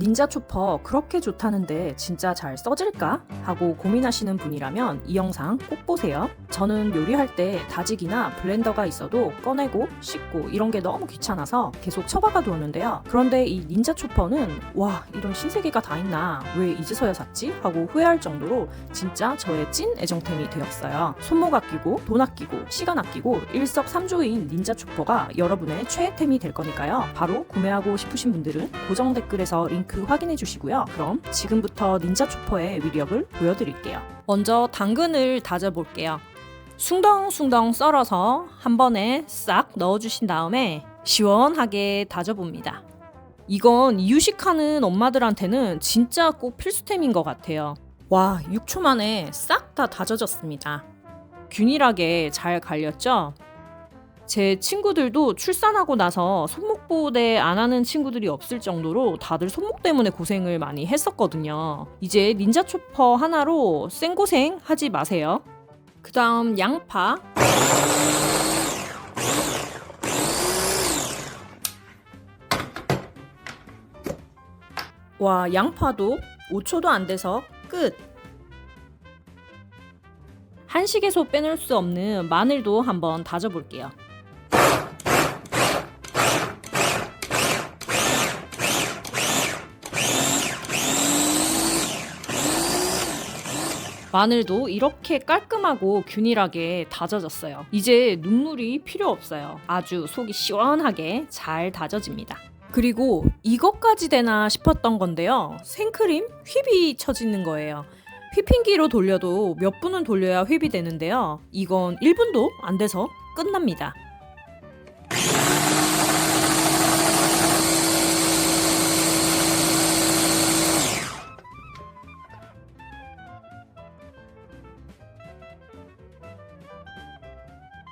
닌자 초퍼 그렇게 좋다는데 진짜 잘 써질까? 하고 고민하시는 분이라면 이 영상 꼭 보세요. 저는 요리할 때 다지기나 블렌더가 있어도 꺼내고 씻고 이런 게 너무 귀찮아서 계속 처박아 두었는데요. 그런데 이 닌자 초퍼는 와 이런 신세계가 다 있나 왜 이제서야 샀지? 하고 후회할 정도로 진짜 저의 찐 애정템이 되었어요. 손목 아끼고 돈 아끼고 시간 아끼고 일석삼조인 닌자 초퍼가 여러분의 최애템이 될 거니까요. 바로 구매하고 싶으신 분들은 고정 댓글에서 링크 확인해 주시고요. 그럼 지금부터 닌자 초퍼의 위력을 보여드릴게요. 먼저 당근을 다져볼게요. 숭덩숭덩 썰어서 한 번에 싹 넣어주신 다음에 시원하게 다져봅니다. 이건 이유식하는 엄마들한테는 진짜 꼭 필수템인 것 같아요. 와, 6초 만에 싹 다 다져졌습니다. 균일하게 잘 갈렸죠? 제 친구들도 출산하고 나서 손목보호대 안 하는 친구들이 없을 정도로 다들 손목 때문에 고생을 많이 했었거든요. 이제 닌자 초퍼 하나로 생고생 하지 마세요. 그 다음 양파. 와, 양파도 5초도 안 돼서 끝! 한식에서 빼놓을 수 없는 마늘도 한번 다져볼게요. 마늘도 이렇게 깔끔하고 균일하게 다져졌어요. 이제 눈물이 필요 없어요. 아주 속이 시원하게 잘 다져집니다. 그리고 이것까지 되나 싶었던 건데요. 생크림 휘비 쳐지는 거예요. 휘핑기로 돌려도 몇 분은 돌려야 휘비 되는데요. 이건 1분도 안 돼서 끝납니다.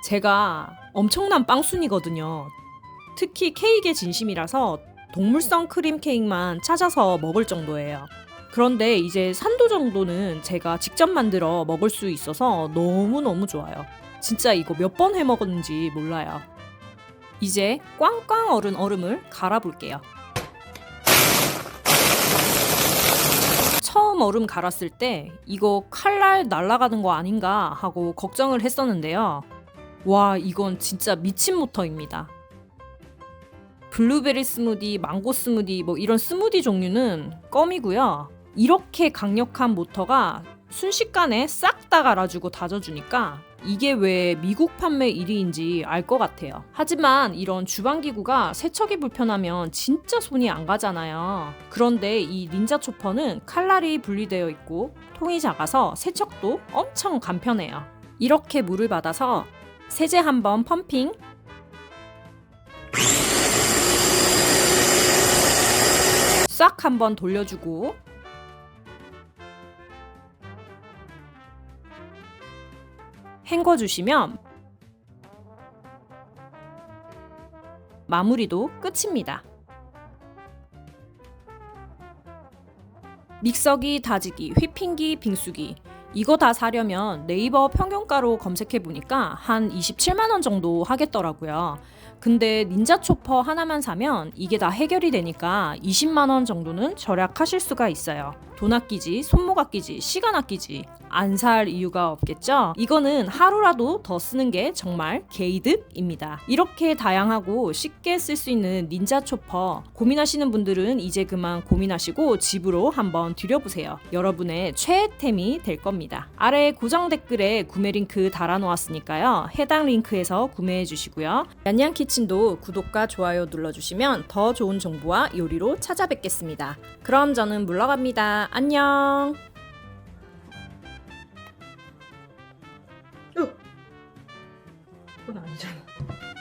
제가 엄청난 빵순이거든요. 특히 케이크에 진심이라서 동물성 크림 케이크만 찾아서 먹을 정도예요. 그런데 이제 산도 정도는 제가 직접 만들어 먹을 수 있어서 너무너무 좋아요. 진짜 이거 몇 번 해 먹었는지 몰라요. 이제 꽝꽝 얼은 얼음을 갈아볼게요. 처음 얼음 갈았을 때 이거 칼날 날아가는 거 아닌가 하고 걱정을 했었는데요. 와, 이건 진짜 미친 모터입니다. 블루베리 스무디, 망고 스무디 뭐 이런 스무디 종류는 껌이고요. 이렇게 강력한 모터가 순식간에 싹 다 갈아주고 다져주니까 이게 왜 미국 판매 1위인지 알 것 같아요. 하지만 이런 주방기구가 세척이 불편하면 진짜 손이 안 가잖아요. 그런데 이 닌자 초퍼는 칼날이 분리되어 있고 통이 작아서 세척도 엄청 간편해요. 이렇게 물을 받아서 세제 한번 펌핑. 싹 한번 돌려주고. 헹궈 주시면 마무리도 끝입니다. 믹서기, 다지기, 휘핑기, 빙수기 이거 다 사려면 네이버 평균가로 검색해 보니까 한 27만 원 정도 하겠더라고요. 근데 닌자 초퍼 하나만 사면 이게 다 해결이 되니까 20만 원 정도는 절약하실 수가 있어요. 돈 아끼지, 손목 아끼지, 시간 아끼지 안 살 이유가 없겠죠? 이거는 하루라도 더 쓰는 게 정말 개이득입니다. 이렇게 다양하고 쉽게 쓸 수 있는 닌자 초퍼 고민하시는 분들은 이제 그만 고민하시고 집으로 한번 들여보세요. 여러분의 최애템이 될 겁니다. 아래 고정 댓글에 구매 링크 달아놓았으니까요. 해당 링크에서 구매해 주시고요. 얀양 키친도 구독과 좋아요 눌러주시면 더 좋은 정보와 요리로 찾아뵙겠습니다. 그럼 저는 물러갑니다. 안녕. 그건 아니잖아.